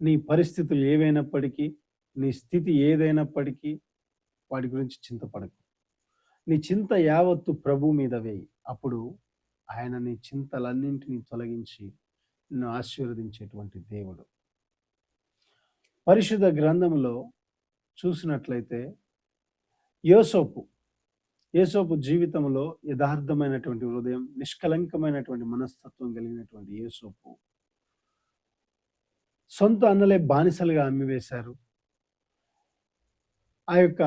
నీ పరిస్థితులు ఏవైనప్పటికీ నీ స్థితి ఏదైనప్పటికీ వాటి గురించి చింతపడకు. నీ చింత యావత్తు ప్రభు మీద వేయి. అప్పుడు ఆయన నీ చింతలన్నింటినీ తొలగించి నిన్ను ఆశీర్వదించేటువంటి దేవుడు. పరిశుద్ధ గ్రంథంలో చూసినట్లయితే యోసోపు యేసోపు జీవితంలో యథార్థమైనటువంటి హృదయం నిష్కలంకమైనటువంటి మనస్తత్వం కలిగినటువంటి యేసోపు సొంత అన్నలే బానిసలుగా అమ్మివేశారు. ఆ యొక్క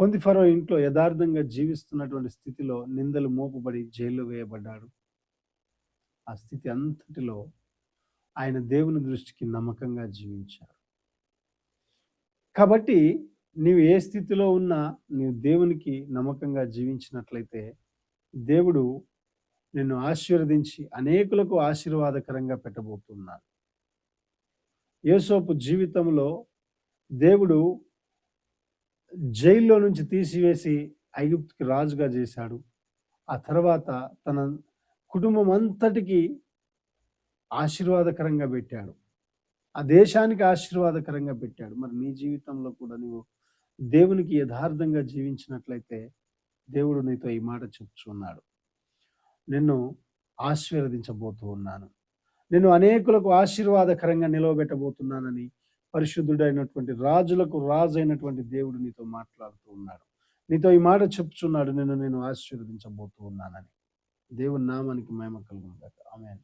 ఫొందిఫరో ఇంట్లో యథార్థంగా జీవిస్తున్నటువంటి స్థితిలో నిందలు మోపబడి జైల్లో వేయబడ్డాడు. ఆ స్థితి అంతటిలో ఆయన దేవుని దృష్టికి నమ్మకంగా జీవించారు. కాబట్టి నీవు ఏ స్థితిలో ఉన్నా నీవు దేవునికి నమ్మకంగా జీవించినట్లయితే దేవుడు నిన్ను ఆశీర్వదించి అనేకులకు ఆశీర్వాదకరంగా పెట్టబోతున్నాడు. యేసోపు జీవితంలో దేవుడు జైల్లో నుంచి తీసివేసి ఐగుప్తుకి రాజుగా చేశాడు. ఆ తర్వాత తన కుటుంబం అంతటికి ఆశీర్వాదకరంగా పెట్టాడు. ఆ దేశానికి ఆశీర్వాదకరంగా పెట్టాడు. మరి నీ జీవితంలో కూడా నువ్వు దేవునికి యథార్థంగా జీవించినట్లయితే దేవుడు నీతో ఈ మాట చెప్తున్నాడు. నిన్ను ఆశీర్వదించబోతూ ఉన్నాను. నేను అనేకులకు ఆశీర్వాదకరంగా నిలవబెట్టబోతున్నానని పరిశుద్ధుడైనటువంటి రాజులకు రాజు అయినటువంటి దేవుడు నీతో మాట్లాడుతూ ఉన్నాడు. నీతో ఈ మాట చెప్తున్నాడు నిన్ను నేను ఆశీర్వదించబోతూ ఉన్నానని. దేవుని నామానికి మేమ కలుగుతాడు ఆమె